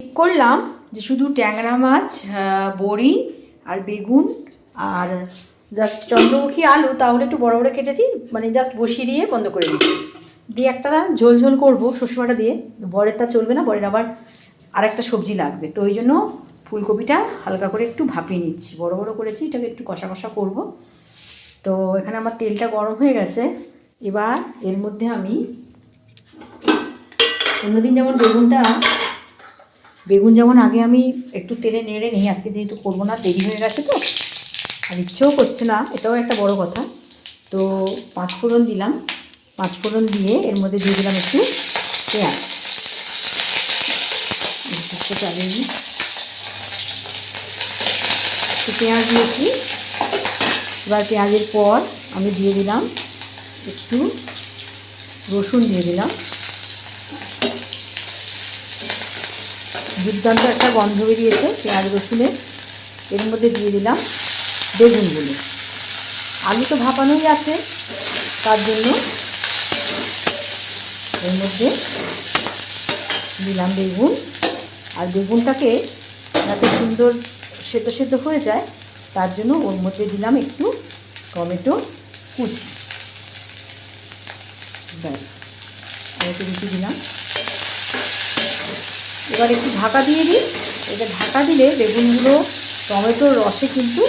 ঠিক করলাম যে শুধু ট্যাংরা মাছ বড়ি আর বেগুন আর জাস্ট চন্দ্রমুখী আলু, তাহলে একটু বড় বড় কেটেছি মানে জাস্ট বসিয়ে দিয়ে বন্ধ করে দিচ্ছি। দিয়ে একটা ঝোল ঝোল করব শস্য বাটা দিয়ে। বরেরটা চলবে না, বরের আবার আর একটা সবজি লাগবে। তো ওই জন্য ফুলকপিটা হালকা করে একটু ভাপিয়ে নিচ্ছি। বড় বড় করেছি, এটাকে একটু কষা কষা করব। তো এখানে আমার তেলটা গরম হয়ে গেছে। এবার এর মধ্যে আমি অন্যদিন যেমন বেগুনটা বেগুন যেমন আগে আমি একটু তেলে নেড়ে নিই, আজকে যেহেতু করব না, দেরি হয়ে গেছে তো, আর ইচ্ছেও করছে না, এটাও একটা বড় কথা। তো পাঁচ ফোড়ন দিলাম, পাঁচ ফোড়ন দিয়ে এর মধ্যে দিয়ে দিলাম একটু পেঁয়াজ। পেঁয়াজ দিয়েছি। এবার পেঁয়াজের পর আমি দিয়ে দিলাম একটু রসুন দিয়ে দিলাম। দুর্দান্ত একটা গন্ধ বেরিয়েছে, পেঁয়াজ, রসুনের। এর মধ্যে দিয়ে দিলাম বেগুনগুলো আলু তো ভাপানোই আছে, তার জন্য এর মধ্যে দিলাম বেগুন। আর বেগুনটাকে যাতে সুন্দর সেদ্ধ সেদ্ধ হয়ে যায়, তার জন্য ওর মধ্যে দিলাম একটু টমেটো কুচি। ব্যাস, টমেটো কুচি দিলাম। এবার একটু ঢাকা দিয়ে দিই। এটা ঢাকা দিলে বেগুনগুলো, টমেটোর রসে কিন্তু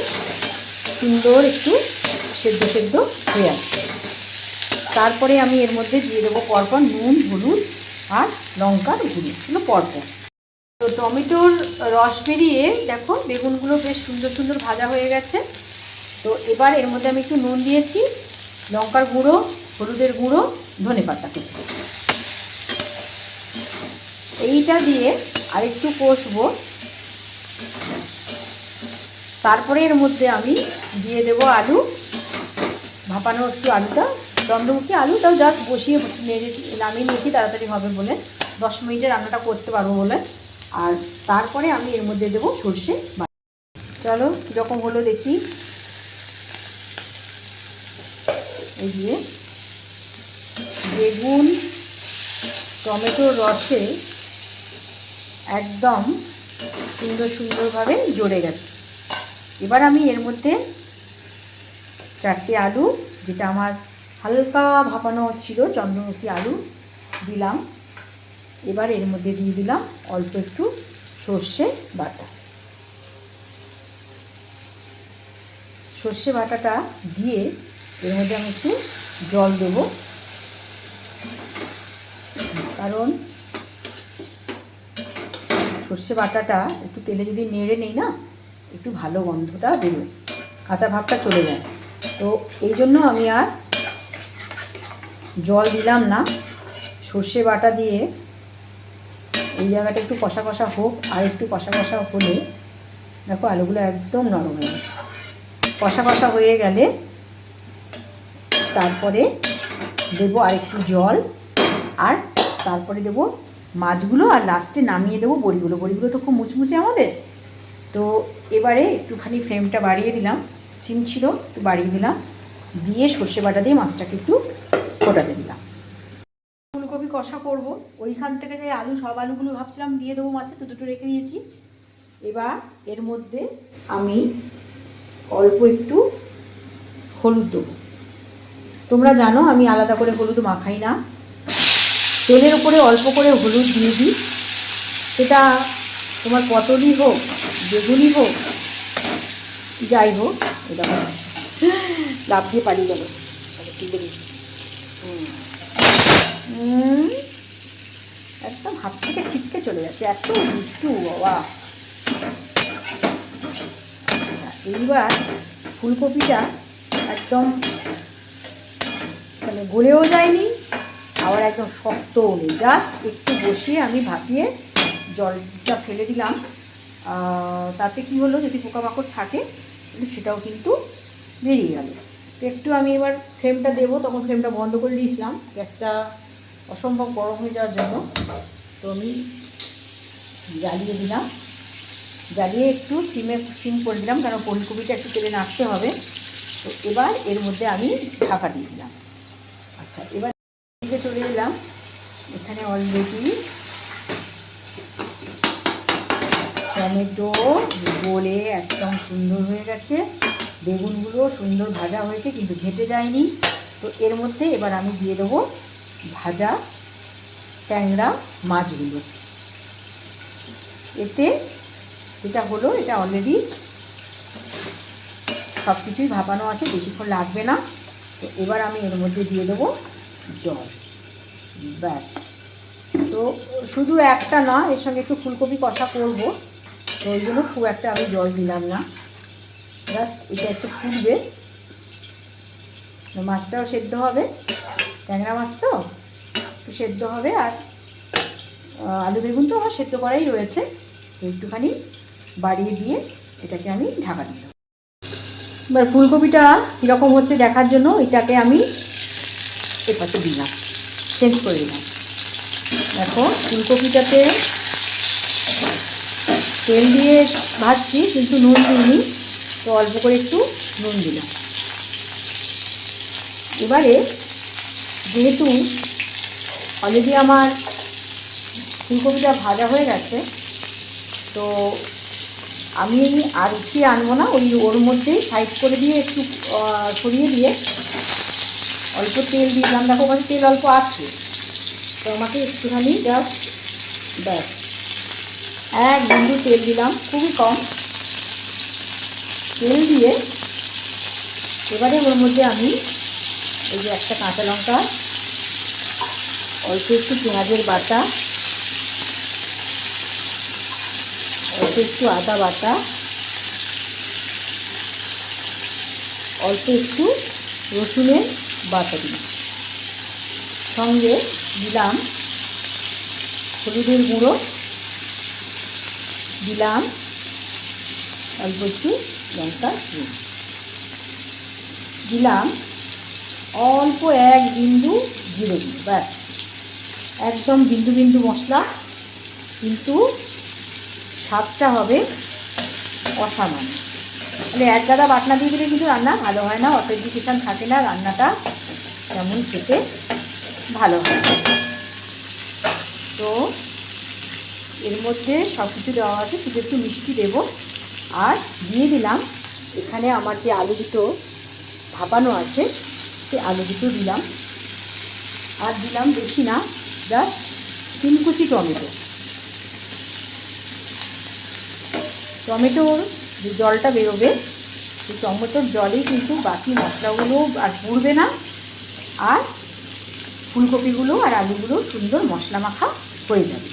সুন্দর একটু সেদ্ধ সেদ্ধ হয়ে আসবে তারপরে আমি এর মধ্যে দিয়ে দেবো পরপর নুন, হলুদ আর লঙ্কার গুঁড়ো, এগুলো পরপর। তো টমেটোর রস বেরিয়ে দেখো বেগুনগুলো বেশ সুন্দর সুন্দর ভাজা হয়ে গেছে। তো এবার এর মধ্যে আমি একটু নুন দিয়েছি, লঙ্কার গুঁড়ো, হলুদের গুঁড়ো, ধনে পাতা। এইটা দিয়ে আরেকটু কষবো। তারপরে এর মধ্যে আমি দিয়ে দেব আলু। ভাপানো একটু আলুটা। চন্দ্রমুখী আলু, তাও জাস্ট বসিয়ে নেড়ে নামিয়ে নিয়েছি, তাড়াতাড়ি হবে বলে। দশ মিনিটে রান্নাটা করতে পারব বলে। আর তারপরে আমি এর মধ্যে দেবো সর্ষে চলো কীরকম হলো দেখি। এই দিয়ে বেগুন, টমেটোর রসে একদম সুন্দর সুন্দরভাবে জড়ে গেছে। এবার আমি এর মধ্যে চারটে আলু, যেটা আমার হালকা ভাপানো ছিল, চন্দ্রমুখী আলু দিলাম। এবার এর মধ্যে দিয়ে দিলাম অল্প একটু সর্ষে বাটা। সর্ষে বাটাটা দিয়ে এর মধ্যে আমি একটু জল দেব। কারণ সর্ষে বাটাটা একটু তেলে যদি নেড়ে নেই না, একটু ভালো গন্ধটা বেরোয়, কাঁচা ভাবটা চলে যায়। তো এই জন্য আমি আর জল দিলাম না। সর্ষে বাটা দিয়ে এই জায়গাটা একটু কষা কষা হোক আর একটু কষা কষা হলে, দেখো আলুগুলো একদম নরম হয়ে গেছে। কষা কষা হয়ে গেলে তারপরে দেবো আর একটু জল আর তারপরে দেবো মাছগুলো আর লাস্টে নামিয়ে দেবো বড়িগুলো। বড়িগুলো তো খুব মুচমুচে আমাদের। তো এবারে একটুখানি ফ্লেমটা বাড়িয়ে দিলাম। সিম ছিল, একটু বাড়িয়ে দিলাম। দিয়ে সর্ষে বাটা দিয়ে মাছটাকে একটু ফোটাতে দিলাম। ফুলকপি কষা করব। ওইখান থেকে যে আলু, সব আলুগুলো ভাবছিলাম দিয়ে দেবো মাছে, তো দুটো রেখে দিয়েছি। এবার এর মধ্যে আমি অল্প একটু হলুদ দেবো। তোমরা জানো আমি আলাদা করে হলুদ মাখাই না। তেলের উপরে অল্প করে হলুদ দিয়ে দিই। সেটা তোমার পটলই হোক বেগুনই হোক, যাই হোক, এটা লাভ দিয়ে পালিয়ে গেল। একদম হাত থেকে ছিটকে চলে যাচ্ছে। এত দুষ্টু, বাবা। আচ্ছা এইবার ফুলকপিটা একদম মানে গলেও যায়নি আবার একদম শক্তও নেই জাস্ট একটু বসিয়ে আমি ভাপিয়ে জলটা ফেলে দিলাম। তাতে কি হলো, যদি পোকামাকড় থাকে সেটাও কিন্তু বেরিয়ে গেল। তো একটু আমি এবার ফ্লেমটা দেবো, তখন ফ্লেমটা বন্ধ করে দিয়েছিলাম। গ্যাসটা অসম্ভব গরম হয়ে যাওয়ার জন্য। তো আমি জ্বালিয়ে দিলাম। জ্বালিয়ে একটু সিমে, সিম করে দিলাম, কারণ ফুলকপিটা একটু তেলে নাড়তে হবে। তো এবার এর মধ্যে আমি ঢাকা দিয়ে দিলাম। আচ্ছা এবার দিকে চলে এলাম। এখানে অলরেডি টমেটো গলে একদম সুন্দর হয়ে গেছে। বেগুনগুলো সুন্দর ভাজা হয়েছে, কিন্তু ঘেটে যায়নি। তো এর মধ্যে এবার আমি দিয়ে দেবো ভাজা ট্যাংরা মাছগুলো। এতে যেটা হলো, এটা অলরেডি সব কিছুই ভাপানো আছে, বেশিক্ষণ লাগবে না। তো এবার আমি এর মধ্যে দিয়ে দেবো জল। ব্যাস। তো শুধু একটা না, এর সঙ্গে একটু ফুলকপি কষা করব। তো ওই জন্য খুব একটা আমি জল দিলাম না। জাস্ট এটা একটু ফুলবে। মাছটাও সেদ্ধ হবে। ট্যাংরা মাছ তো? একটু সেদ্ধ হবে আর আলু বেগুন তো আমার সেদ্ধ করাই রয়েছে। একটুখানি বাড়িয়ে দিয়ে এটাকে আমি ঢাকা দিলাম এবার ফুলকপিটা কীরকম হচ্ছে দেখার জন্য, এটাকে আমি এ পাশে দিলাম। চেঞ্জ করে দিলাম দেখো, ফুলকপিটাতে তেল দিয়ে ভাজছি, কিন্তু নুন দিইনি, তো অল্প করে একটু নুন দিলাম। এবারে যেহেতু অলরেডি আমার ফুলকপিটা ভাজা হয়ে গেছে, তো আমি আর উঠিয়ে আনব না, ওই ওর মধ্যেই সাইড করে দিয়ে একটু সরিয়ে দিয়ে অল্প তেল দিলাম। দেখো ওখানে তেল অল্প আছে। তো আমাকে একটুখানি জাস্ট ব্যাস। এক বিন্দু তেল দিলাম। খুবই কম। তেল দিয়ে এবারে ওর মধ্যে আমি এই যে একটা কাঁচা লঙ্কা, অল্প একটু পেঁয়াজের বাটা, অল্প একটু আদা বাটা, অল্প একটু রসুনের বাটা দিলাম সঙ্গে দিলাম হলুদের গুঁড়ো, দিলাম অল্প একটু লঙ্কা গুঁড়ো। দিলাম অল্প এক বিন্দু জিরে গুঁড়ো, ব্যাস। একদম বিন্দু বিন্দু মশলা, কিন্তু স্বাদটা হবে অসামান্য। তাহলে এক গাদা বাটনা দিয়ে দিলে কিন্তু রান্না ভালো হয় না অথেন্টিকেশান থাকে না রান্নাটা। তেমন খেতে ভালো হয়। তো এর মধ্যে সব কিছু দেওয়া আছে, শুধু একটু মিষ্টি দেব। আর দিয়ে দিলাম, এখানে আমার যে আলু দুটো ভাপানো আছে, সে আলু দুটো দিলাম। আর দিলাম বেশি না, জাস্ট তিন কুচি টমেটো। টমেটোর যে জলটা বেরোবে, সেই টমেটোর জলেই কিন্তু বাকি মশলাগুলো আর পুড়বে না। আর ফুলকপিগুলো আর আলুগুলো সুন্দর মশলা মাখা হয়ে যাবে।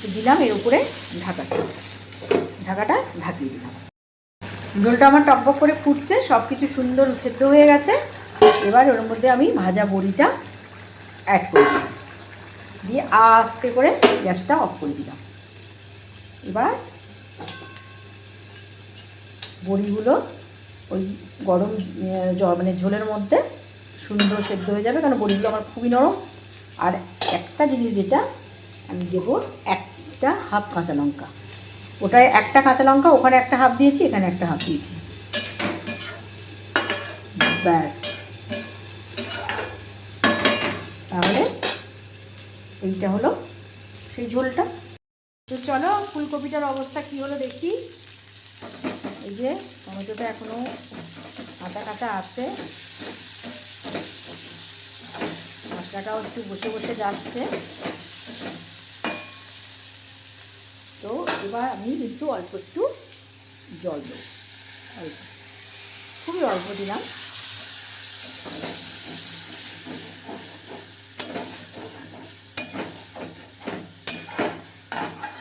তো দিলাম এর উপরে ঢাকাটা। ঢাকাটা ঢাকিয়ে দিলাম। ঝোলটা আমার টকবক করে ফুটছে সব কিছু সুন্দর সেদ্ধ হয়ে গেছে। এবার ওর মধ্যে আমি ভাজা বড়িটা অ্যাড করে দিলাম। দিয়ে আস্তে করে গ্যাসটা অফ করে দিলাম। এবার বড়িগুলো ওই গরম মানে ঝোলের মধ্যে সুন্দর সেদ্ধ হয়ে যাবে, কারণ বড়িগুলো আমার খুবই নরম। আর একটা জিনিস যেটা, আমি দেবো একটা হাফ কাঁচা লঙ্কা। ওটায় একটা কাঁচা লঙ্কা, ওখানে একটা হাফ দিয়েছি, এখানে একটা হাফ দিয়েছি। ব্যাস। তাহলে এইটা হলো সেই ঝোলটা। তো চলো, ফুলকপিটার অবস্থা কি হলো দেখি। এই যে, টমেটোটা এখনও কাঁচা কাঁচা আছে। মশলাটাও একটু বসে বসে যাচ্ছে। তো এবার আমি কিন্তু অল্প একটু জল দেবো। অল্প। খুবই অল্প দিলাম।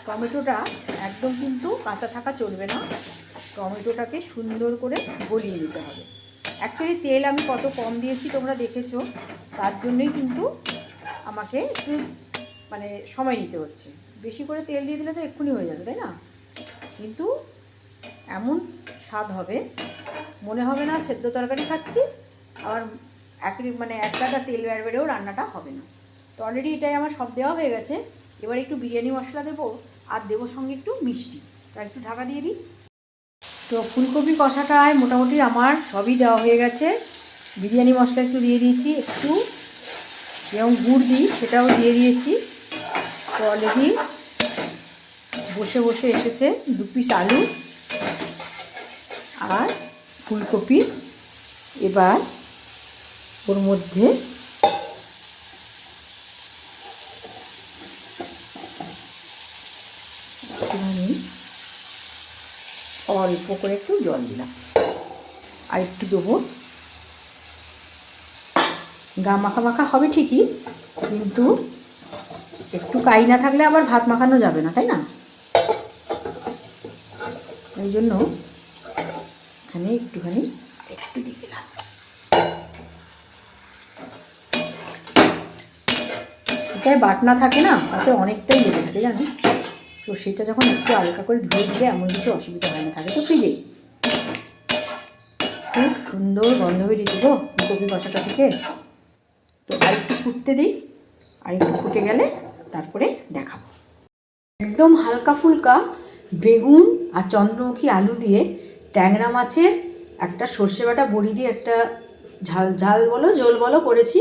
টমেটোটা একদম কিন্তু কাঁচা থাকা চলবে না। টমেটোটাকে সুন্দর করে গলিয়ে নিতে হবে। অ্যাকচুয়ালি তেল আমি কত কম দিয়েছি তোমরা দেখেছ, তার জন্যই কিন্তু আমাকে একটু মানে সময় নিতে হচ্ছে। বেশি করে তেল দিয়ে দিলে তো এক্ষুনি হয়ে যাবে, তাই না? কিন্তু এমন স্বাদ হবে, মনে হবে না সেদ্ধ তরকারি খাচ্ছি, আবার এক মানে এক কাটা তেল বের বেড়েও রান্নাটা হবে না। তো অলরেডি এটাই আমার সব দেওয়া হয়ে গেছে। এবার একটু বিরিয়ানি মশলা দেবো, আর দেবো সঙ্গে একটু মিষ্টি। তা একটু ঢাকা দিয়ে দিই। তো ফুলকপি কষাটায় মোটামুটি আমার সবই দেওয়া হয়ে গেছে। বিরিয়ানি মশলা একটু দিয়ে দিয়েছি, একটু। যেমন গুড় দিই, সেটাও দিয়ে দিয়েছি। তো অলরেডি বসে বসে এসেছে দু পিস আলু আর ফুলকপি। এবার ওর মধ্যে একটুখানি অল্প করে একটু জল দিলাম। আর একটু দেবো। গা মাখা মাখা হবে ঠিকই, কিন্তু একটু কাই না থাকলে আবার ভাত মাখানো যাবে না, তাই না? এই জন্য এখানে একটুখানি একটু দিয়ে দিলাম। এটায় বাটনা থাকে না, তাতে অনেকটাই লেগে থাকে জানো তো সেটা যখন একটু হালকা করে ধুয়ে দিলে এমন কিছু অসুবিধা হয় না থাকে তো ফ্রিজেই খুব সুন্দর গন্ধ বেরিয়েছে গো, কপি কষাটা থেকে। তো আর একটু ফুটতে দিই আর একটু ফুটে গেলে তারপরে দেখাবো। একদম হালকা ফুলকা বেগুন আর চন্দ্রমুখী আলু দিয়ে ট্যাংরা মাছের একটা সর্ষে বাটা বড়ি দিয়ে একটা ঝাল ঝাল বলো জোল বলো করেছি।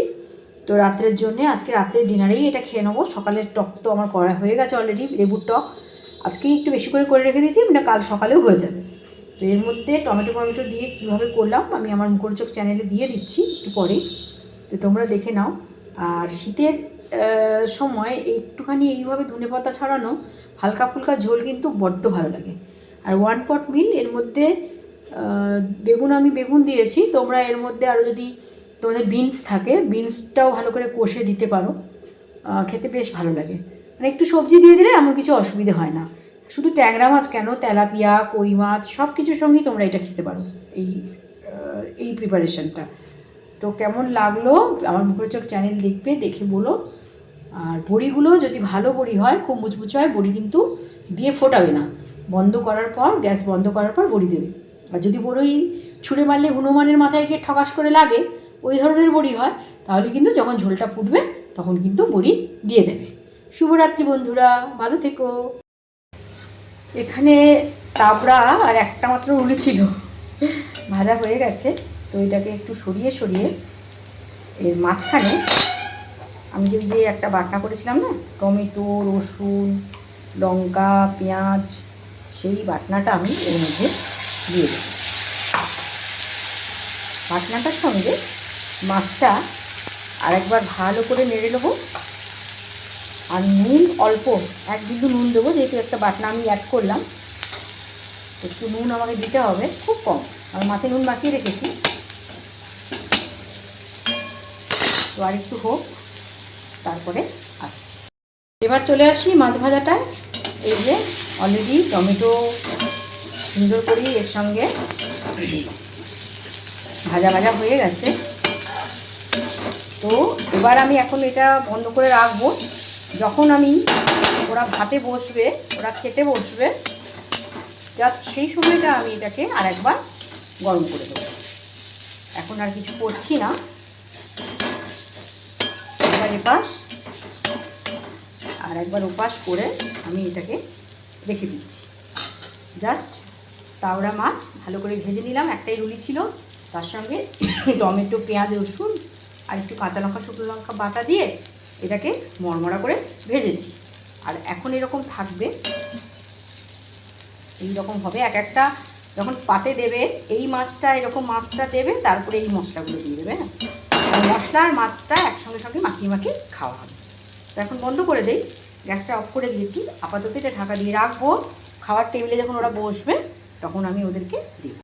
তো রাত্রের জন্যে, আজকে রাত্রের ডিনারেই এটা খেয়ে নেব। সকালের টক তো আমার করা হয়ে গেছে অলরেডি লেবুর টক। আজকেই একটু বেশি করে করে রেখে দিয়েছি মানে কাল সকালেও হয়ে যাবে। তো এর মধ্যে টমেটো টমেটো দিয়ে কীভাবে করলাম, আমি আমার মুখরোচক চ্যানেলে দিয়ে দিচ্ছি একটু পরেই। তো তোমরা দেখে নাও। আর শীতের সময় একটুখানি এইভাবে ধনে পাতা ছড়ানো, হালকা ফুলকা ঝোল কিন্তু বড্ড ভালো লাগে। আর ওয়ান পট মিল এর মধ্যে বেগুন আমি বেগুন দিয়েছি। তোমরা এর মধ্যে আরও যদি তোমাদের বিনস থাকে। বিনসটাও ভালো করে কষে দিতে পারো। খেতে বেশ ভালো লাগে। মানে একটু সবজি দিয়ে দিলে এমন কিছু অসুবিধে হয় না। শুধু ট্যাংরা মাছ কেন? তেলাপিয়া, কই মাছ সব কিছুর সঙ্গেই তোমরা এটা খেতে পারো। এই এই প্রিপারেশনটা তো কেমন লাগল? আমার মুখরোচক চ্যানেল দেখবে, দেখে বলো। আর বড়িগুলো যদি ভালো বড়ি হয়, খুব মুচমুচে হয়, বড়ি কিন্তু দিয়ে ফোটাবে না। বন্ধ করার পর, গ্যাস বন্ধ করার পর বড়ি দেবে। আর যদি বড়ি ছুঁড়ে মারলে হনুমানের মাথায় গিয়ে ঠকাস করে লাগে ওই ধরনের বড়ি হয়, তাহলে কিন্তু যখন ঝোলটা ফুটবে, তখন কিন্তু বড়ি দিয়ে দেবে। শুভরাত্রি বন্ধুরা, ভালো থেকো। এখানে তাবড়া আর একটা মাত্র উলি ছিল। ভাজা হয়ে গেছে, তো এটাকে একটু সরিয়ে সরিয়ে এর মাঝখানে আমি যে যে একটা বাটনা করেছিলাম না, টমেটো, রসুন, লঙ্কা, পেঁয়াজ, সেই বাটনাটা আমি এর মধ্যে দিয়ে দেব। বাটনাটার সঙ্গে মাছটা আরেকবার ভালো করে নেড়ে নেব। আর নুন অল্প, এক বিন্দু নুন দেবো, যেহেতু একটা বাটনা আমি অ্যাড করলাম। একটু নুন আমাকে দিতে হবে, খুব কম। আমি মাছে নুন মাখিয়ে রেখেছি। তো আর একটু হোক, তারপরে আসছি। এবার চলে আসি মাছ ভাজাটায়। এই যে অলরেডি টমেটো সুন্দর করে এর সঙ্গে ভাজা ভাজা হয়ে গেছে। তো এবার আমি এখন এটা বন্ধ করে রাখব। যখন আমি ওরা ভাতে বসবে, ওরা খেতে বসবে জাস্ট সেই সময়টা আমি এটাকে আর একবার গরম করে দেবো। এখন আর কিছু করছি না। একবার এপাশ আর একবার ওপাশ করে আমি এটাকে রেখে দিচ্ছি। জাস্ট তাওড়া মাছ ভালো করে ভেজে নিলাম। একটাই রুলি ছিল, তার সঙ্গে টমেটো, পেঁয়াজ, রসুন আর একটু কাঁচা লঙ্কা, শুকনো লঙ্কা বাটা দিয়ে এটাকে মরমরা করে ভেজেছি। আর এখন এরকম থাকবে এই রকম হবে। এক একটা যখন পাতে দেবে, এই মাছটা, এরকম মাছটা দেবে, তারপরে এই মশলাগুলো দিয়ে দেবে হ্যাঁ? মশলা আর মাছটা একসঙ্গে সঙ্গে মাখিয়ে মাখিয়ে খাওয়া হবে। তো এখন বন্ধ করে দেই, গ্যাসটা অফ করে দিয়েছি। আপাতত এটা ঢাকা দিয়ে রাখব। খাওয়ার টেবিলে যখন ওরা বসবে, তখন আমি ওদেরকে দিই